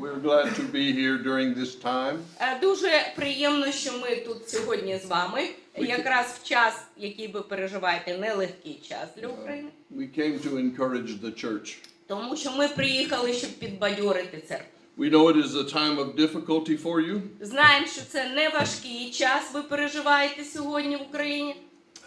we're glad to be here during this time. Е, Дуже приємно, що ми тут сьогодні з вами. Якраз в час, який ви переживаєте, нелегкий час для України. We came to encourage the church. Тому що ми приїхали, щоб підбадьорити церкву. We know it is a time of difficulty for you, Знаємо, що це не важкий час. Ви переживаєте сьогодні в Україні.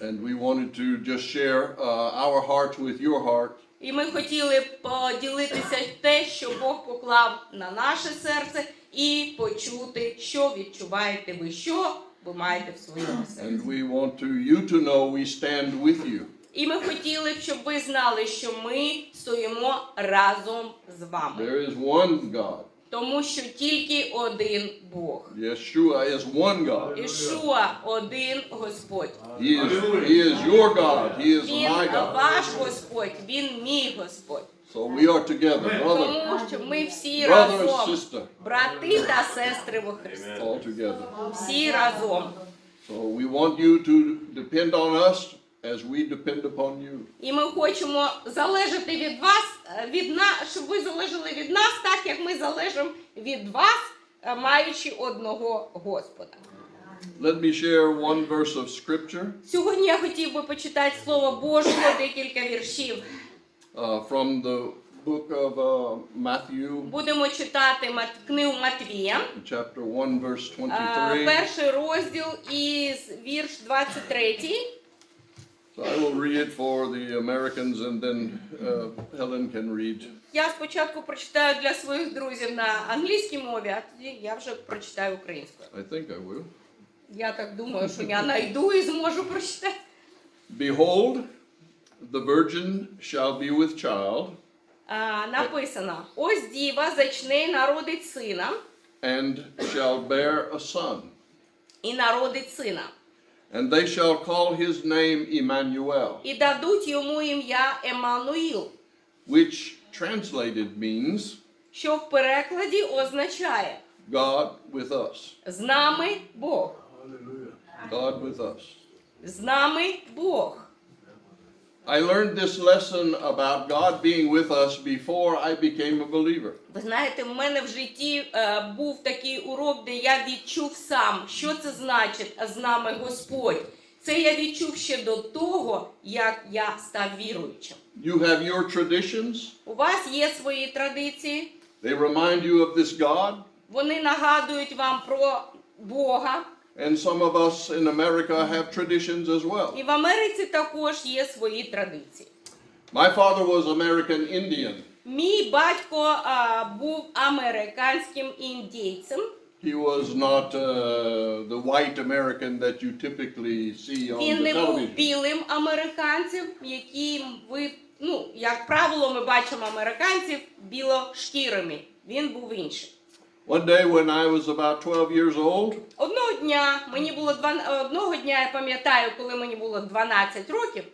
and we wanted to just share uh, our hearts with your heart. І ми хотіли поділитися те, що Бог поклав на наше серце, і почути, що відчуваєте ви, що ви маєте в своєму серці. І ми хотіли б, щоб ви знали, що ми стоїмо разом з вами, There is one God. Тому що тільки один Бог. Yeshua is one God. Ішуа один Господь. He is, he is your God. He is Він my God. ваш Господь, він мій Господь. So we are together, brother, Тому що ми всі brother and разом, sister, брати та сестри во Христі. all together. Всі разом. So we want you to depend on us as we depend upon you. І ми хочемо залежати від вас, е, від на, щоб ви залежали від нас, так як ми залежимо від вас, е, маючи одного Господа. Let me share one verse of scripture Сьогодні я хотів би почитати Слово Божого, декілька віршів. uh, from the book of uh, Matthew, Будемо читати книгу Матвія, chapter 1, verse е, 23. перший розділ із вірш 23. So I will read it for the Americans and then uh, Helen can read. Я спочатку прочитаю для своїх друзів на англійській мові, а тоді я вже прочитаю українською. I think I will. Я так думаю, що я знайду і зможу прочитати. Behold, the virgin shall be with child, А, написано: ось діва зачне і народить сина, and shall bear a son. і народить сина, And they shall call his name Emmanuel, і дадуть йому ім'я Еммануїл, which translated means що в перекладі означає God with us. з нами Бог. God with us. З нами Бог. I learned this lesson about God being with us before I became a believer. Ви знаєте, в мене в житті е, був такий урок, де я відчув сам, що це значить з нами Господь. Це я відчув ще до того, як я став віруючим. You have your traditions, У вас є свої традиції, they remind you of this God. вони нагадують вам про Бога. And some of us in America have traditions as well. І в Америці також є свої традиції. My father was American Indian. Мій батько а, був американським індійцем. He was not uh, the white American that you typically see on Він the не був television. білим американцем, яким ви, ну, як правило, ми бачимо американців білошкірими. Він був інший. One day when I was about 12 years old, Одного дня мені було два одного дня, я пам'ятаю, коли мені було 12 років.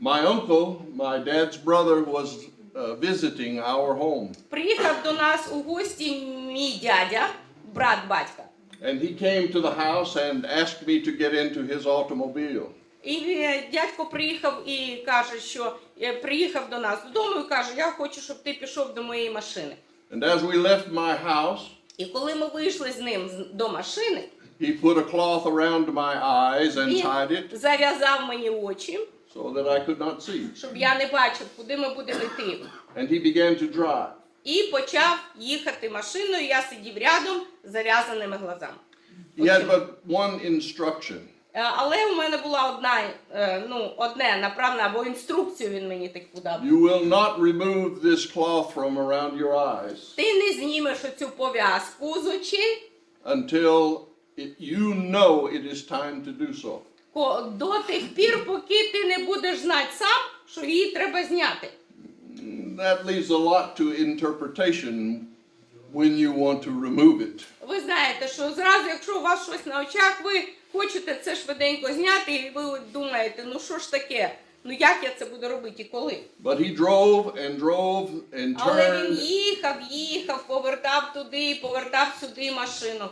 my uncle, my dad's brother, was uh, visiting our home. Приїхав до нас у гості мій дядя, брат батька. And he came to the house and asked me to get into his automobile. І е, дядько приїхав і каже, що е, приїхав до нас додому і каже: Я хочу, щоб ти пішов до моєї машини. And as we left my house, І коли ми вийшли з ним з- до машини, he put a cloth around my eyes and він tied it зав'язав мені очі, so that I could not see. щоб я не бачив, куди ми будемо йти. And he began to drive. І почав їхати машиною. Я сидів рядом з зав'язаними глазами. He had but one instruction. Е, Але у мене була одна, е, ну, одне направлення або інструкцію він мені таку дав. You will not remove this cloth from around your eyes Ти не знімеш оцю пов'язку з очей until it, you know it is time to do so. до тих пір, поки ти не будеш знати сам, що її треба зняти. That leaves a lot to interpretation when you want to remove it. Ви знаєте, що зразу, якщо у вас щось на очах, ви хочете це швиденько зняти, і ви думаєте, ну що ж таке? Ну як я це буду робити і коли? But he drove and drove and Але він їхав, їхав, повертав туди, повертав сюди машину.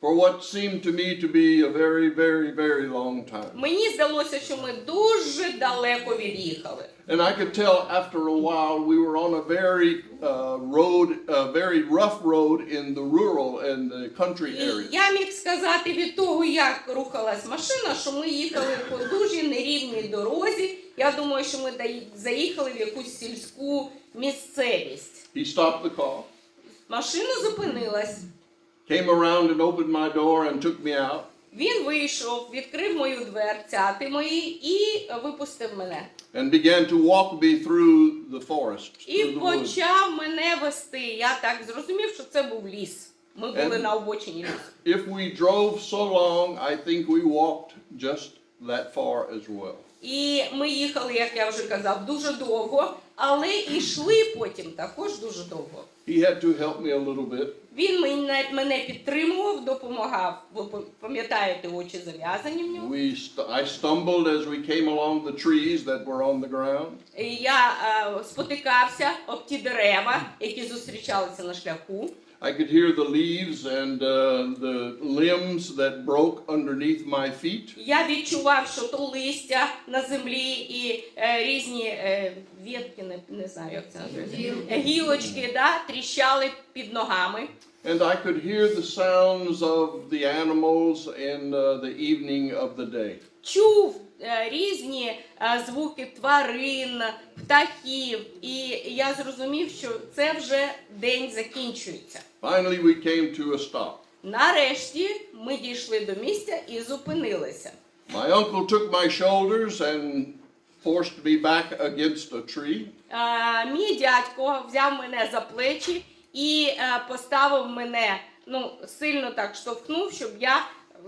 For what seemed to me to be a very, very, very long time. Мені здалося, що ми дуже далеко від'їхали. And I could tell after a while we were on a very uh, road, a very rough road in the rural and the country І area. я міг сказати від того, як рухалась машина, що ми їхали по дуже нерівній дорозі. Я думаю, що ми даї- заїхали в якусь сільську місцевість. He stopped the car, Машина зупинилась. Came around and opened my door and took me out. Він вийшов, відкрив мою дверцяти мої і випустив мене. and began to walk me through the forest. І through the почав мене вести. Я так зрозумів, що це був ліс. Ми були Ем. на обочині лісу. If we drove so long, I think we walked just that far as well. І ми їхали, як я вже казав, дуже довго, але йшли потім також дуже довго. He had to help me a little bit. Він мене, мене підтримував, допомагав. Ви пам'ятаєте, очі зав'язані в нього. We I stumbled as we came along the trees that were on the ground. Я е, спотикався об ті дерева, які зустрічалися на шляху. I could hear the leaves and uh, the limbs that broke underneath my feet. Я відчував, що то листя на землі і е, різні е, ветки, не, не знаю, як це називається, гілочки, да, тріщали під ногами. And I could hear the sounds of the animals in uh, the evening of the day. Чув е, різні е, звуки тварин, птахів, і я зрозумів, що це вже день закінчується. Finally, we came to a stop. Нарешті ми дійшли до місця і зупинилися. My uncle took my shoulders and forced me back against a tree. Е, мій дядько взяв мене за плечі і е, поставив мене ну, сильно так штовхнув, щоб я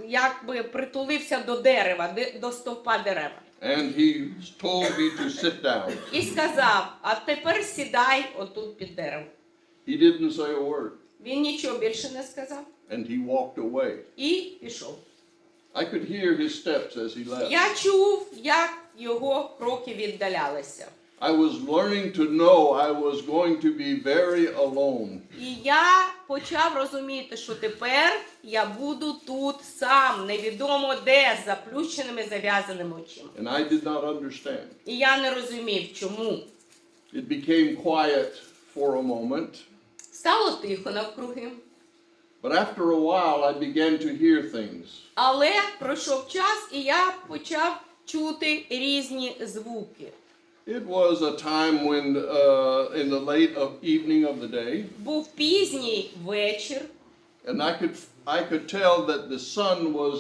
якби притулився до дерева, де- до стовпа дерева. And he told me to sit down. І сказав: а тепер сідай отут під деревом. He didn't say a word, Він нічого більше не сказав and he walked away. і пішов. I could hear his steps as he left. Я чув, як його кроки віддалялися. I was learning to know I was going to be very alone. І я почав розуміти, що тепер я буду тут сам, невідомо де, з заплющеними зав'язаними очима. And I did not understand. І я не розумів, чому. It became quiet for a moment, Стало тихо навкруги. but after a while I began to hear things. Але пройшов час, і я почав чути різні звуки. It was a time when, uh, in the late of evening of the day, Був пізній вечір, and I could I could tell that the sun was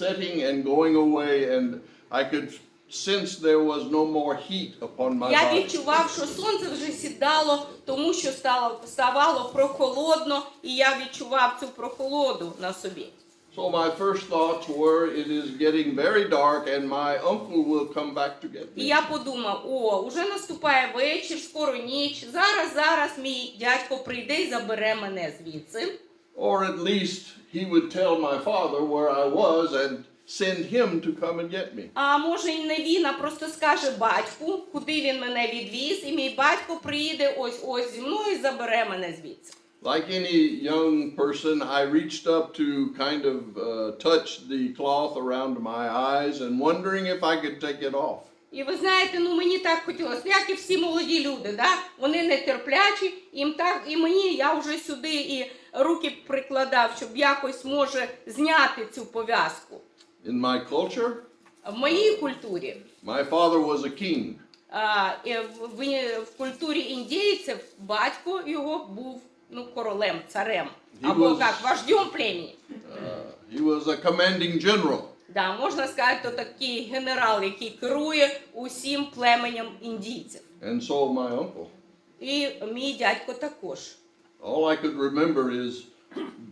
setting and going away, and I could sense there was no more heat upon my я відчував, що сонце вже сідало, тому що стало ставало прохолодно, і я відчував цю прохолоду на собі. So my first thoughts were, it is getting very dark, and my uncle will come back to get І me. я подумав: о, уже наступає вечір, скоро ніч. Зараз, зараз мій дядько прийде і забере мене звідси. Or at least he would tell my father where I was and send him to come and get me. А може і не він, а просто скаже батьку, куди він мене відвіз, і мій батько приїде ось ось зі мною і забере мене звідси. Like any young person, I reached up to kind of uh, touch the cloth around my eyes and wondering if I could take it off. І ви знаєте, ну мені так хотілося, як і всі молоді люди, да? вони нетерплячі, їм так, і мені я вже сюди і руки прикладав, щоб якось може зняти цю пов'язку. In my culture, В моїй культурі, my father was a king. а, в, в, в культурі індійців батько його був ну, королем, царем, He або was- як вождем племені. Uh, he was a commanding general. Да, можна сказати, то такий генерал, який керує усім племенем індійців. And so my uncle. І мій дядько також. All I could remember is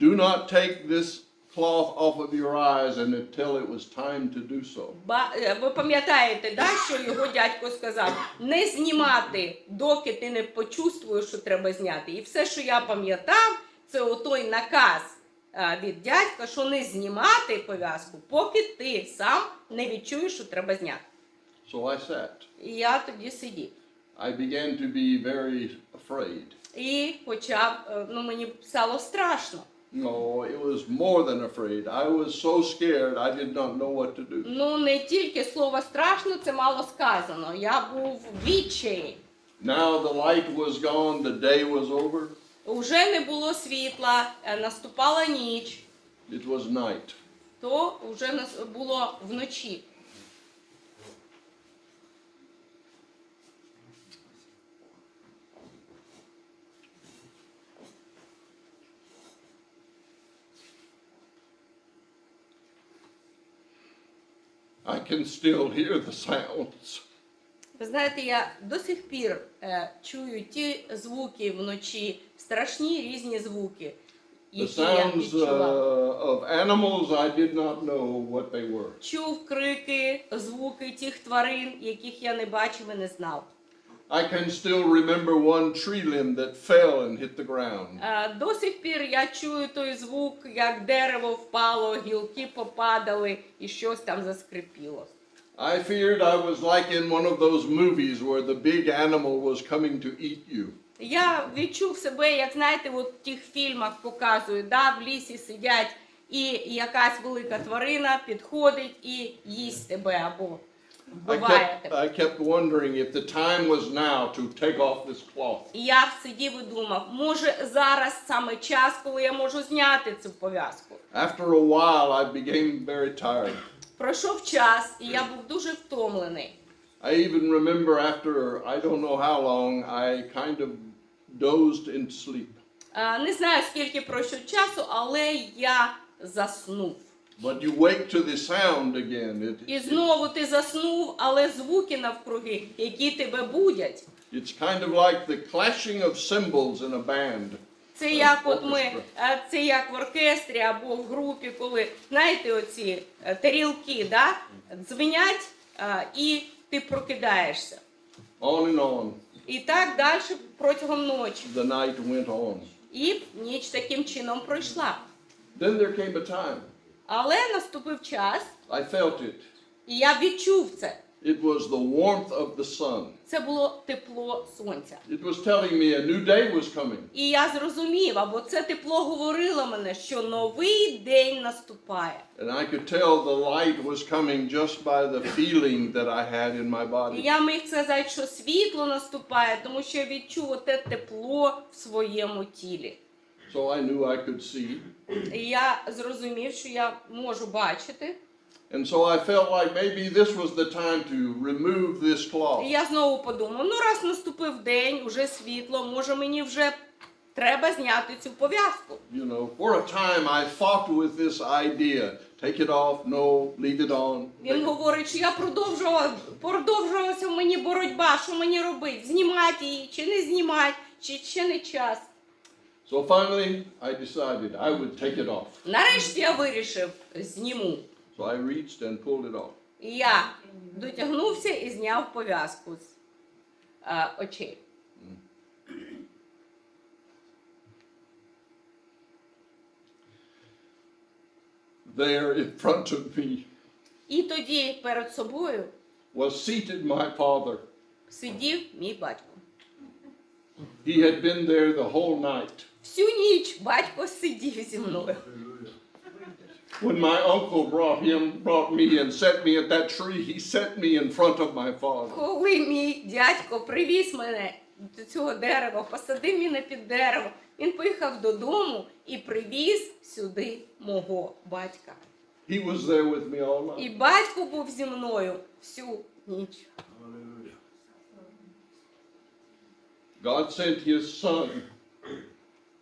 do not take this cloth off of your eyes and until it was time to do so. Ба, е, ви пам'ятаєте, да, що його дядько сказав: не знімати, доки ти не почувствуєш, що треба зняти. І все, що я пам'ятав, це отой наказ е, від дядька, що не знімати пов'язку, поки ти сам не відчуєш, що треба зняти. So I sat. І я тоді сидів. I began to be very afraid. І почав, е, ну мені стало страшно. No, it was more than afraid. I was so scared I did not know what to do. Ну не тільки слово страшно, це мало сказано. Я був в відчаї. Now the light was gone, the day was over. Уже не було світла, е, наступала ніч, It was night. то вже було вночі. I can still hear the sounds. Ви знаєте, я до сих пір е, чую ті звуки вночі, страшні різні звуки, The які я sounds uh, відчував. of animals, I did not know what they were. Чув крики, звуки тих тварин, яких я не бачив і не знав. I can still remember one tree limb that fell and hit the ground. До сих пір я чую той звук, як дерево впало, гілки попадали і щось там заскрипіло. I feared I was like in one of those movies where the big animal was coming to eat you. Я відчув себе, як знаєте, от в тих фільмах показують, да, в лісі сидять, і якась велика тварина підходить і їсть тебе або I kept. I kept wondering if the time was now to take off this cloth. І я сидів і думав, може зараз саме час, коли я можу зняти цю пов'язку. After a while, I became very tired. Пройшов час, і я був дуже втомлений. I even remember after I don't know how long, I kind of dozed into sleep. Е, Не знаю, скільки пройшов часу, але я заснув. But you wake to the sound again. It, І знову ти заснув, але звуки навкруги, які тебе будять. it's kind of like the clashing of cymbals in a band. Це як от ми, е, це як в оркестрі або в групі, коли знаєте, оці е, тарілки, да, дзвенять, е, і ти прокидаєшся. On and on, І так далі протягом ночі. the night went on. І ніч таким чином пройшла. Then there came a time. Але наступив час, I felt it. і я відчув це. It was the warmth of the sun. Це було тепло сонця. It was telling me a new day was coming. І я зрозумів, або це тепло говорило мене, що новий день наступає. And I could tell the light was coming just by the feeling that I had in my І body. я міг сказати, що світло наступає, тому що я відчув оте тепло в своєму тілі. So I knew I could see. І я зрозумів, що я можу бачити. And so I felt like maybe this was the time to remove this І cloth. я знову подумав: ну раз наступив день, уже світло, може мені вже треба зняти цю пов'язку. You know, for a time I fought with this idea. Take it off, no, leave it on. Він говорить, що я продовжувала, продовжувалася в мені боротьба, що мені робити? Знімати її, чи не знімати, чи ще не час. So finally I decided I would take it off. Нарешті я вирішив, зніму. So I reached and pulled it off. І я дотягнувся і зняв пов'язку з е, очей. There in front of me І тоді перед собою was seated my father. сидів мій батько. He had been there the whole night. Всю ніч батько сидів зі мною. When my uncle brought him, brought me and set me at that tree, he set me in front of my father. Коли мій дядько привіз мене до цього дерева, посадив мене під дерево, він поїхав додому і привіз сюди мого батька. He was there with me all І батько був зі мною всю ніч. God sent his son.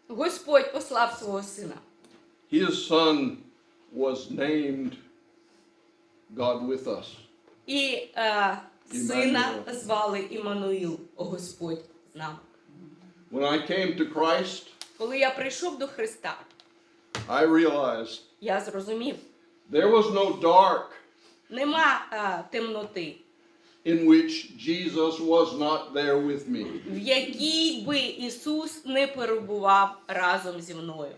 Господь послав свого сина. His son was named God with us. І е, сина Іммануїл. звали Іммануїл, Господь з нами. When I came to Christ, Коли я прийшов до Христа, I realized я зрозумів, there was no dark нема е, темноти, in which Jesus was not there with me. в якій би Ісус не перебував разом зі мною.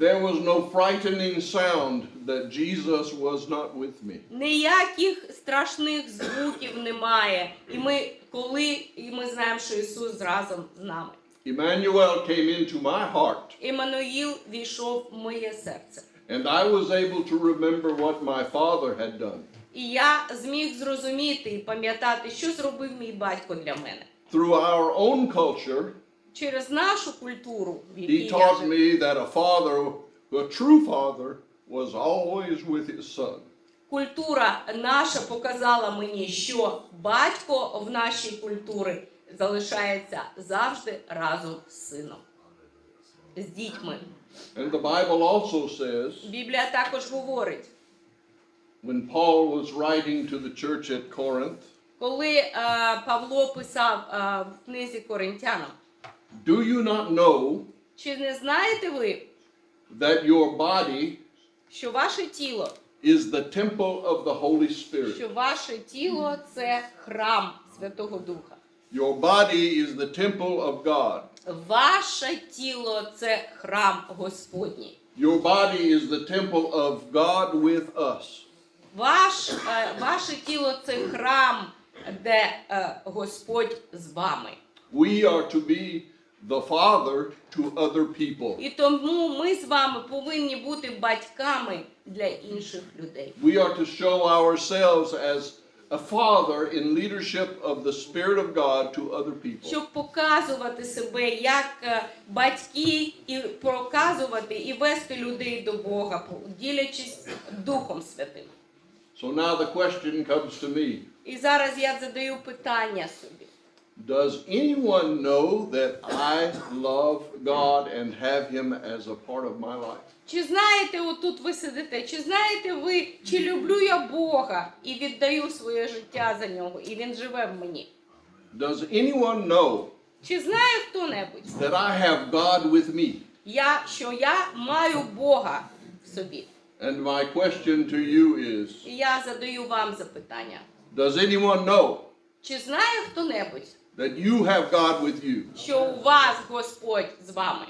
There was no frightening sound that Jesus was not with me. Ніяких страшних звуків немає. І ми, коли і ми знаємо, що Ісус разом з нами. Emmanuel came into my heart, Іммануїл війшов в моє серце. and I was able to remember what my father had done. І я зміг зрозуміти і пам'ятати, що зробив мій батько для мене. Through our own culture, Через нашу культуру, he taught me that a father, a true father, was always with his son. культура наша показала мені, що батько в нашій культурі залишається завжди разом з сином, з дітьми. And the Bible also says, Біблія також говорить, when Paul was writing to the church at Corinth, коли е, Павло писав е, в книзі Коринтянам, Do you not know чи не знаєте ви, that your body що ваше тіло, is the temple of the Holy Spirit? що ваше тіло це храм Святого Духа? Your body is the temple of God. Ваше тіло це храм Господній. Your body is the temple of God with us. Ваш, е, ваше тіло це храм, де е, Господь з вами. We are to be the father to other people. І тому ми з вами повинні бути батьками для інших людей. We are to show ourselves as a father in leadership of the Spirit of God to other people. Щоб показувати себе як е, батьки, і показувати і вести людей до Бога, ділячись Духом Святим. So now the question comes to me І зараз я задаю питання собі. Does anyone know that I love God and have Him as a part of my life? Чи знаєте, отут ви сидите, чи знаєте ви, чи люблю я Бога і віддаю своє життя за нього, і він живе в мені? Does anyone know Чи знає хто-небудь, that I have God with me? я, що я маю Бога в собі? And my question to you is І я задаю вам запитання. Does anyone know Чи знає хто-небудь, that you have God with you? що у вас Господь з вами?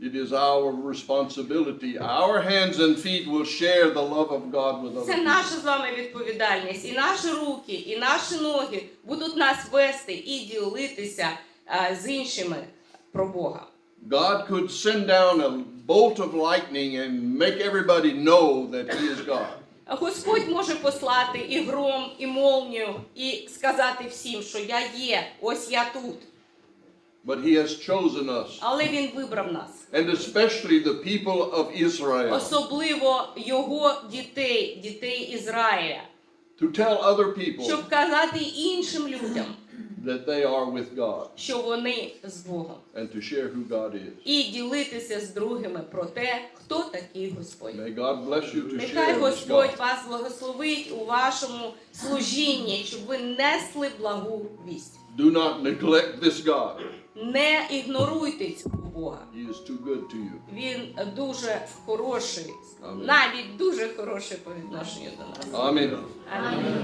It is our responsibility. Our hands and feet will share the love of God with other Це people. наша з вами відповідальність. І наші руки, і наші ноги будуть нас вести і ділитися е, з іншими про Бога. God could send down a bolt of lightning and make everybody know that He is God. Господь може послати і гром, і молнію, і сказати всім, що я є, ось я тут. But He has chosen us, Але він вибрав нас. and especially the people of Israel, Особливо його дітей, дітей Ізраїля, to tell other people щоб казати іншим людям, that they are with God що вони з Богом, and to share who God is. і ділитися з другими про те, хто такий Господь. May God bless you to Нехай share Господь God. вас благословить у вашому служінні, щоб ви несли благу вість. Do not neglect this God. Не ігноруйте цього Бога. He is too good to you. Він дуже хороший, Амінь. навіть дуже хороший по відношенню до нас. Amen. Амінь.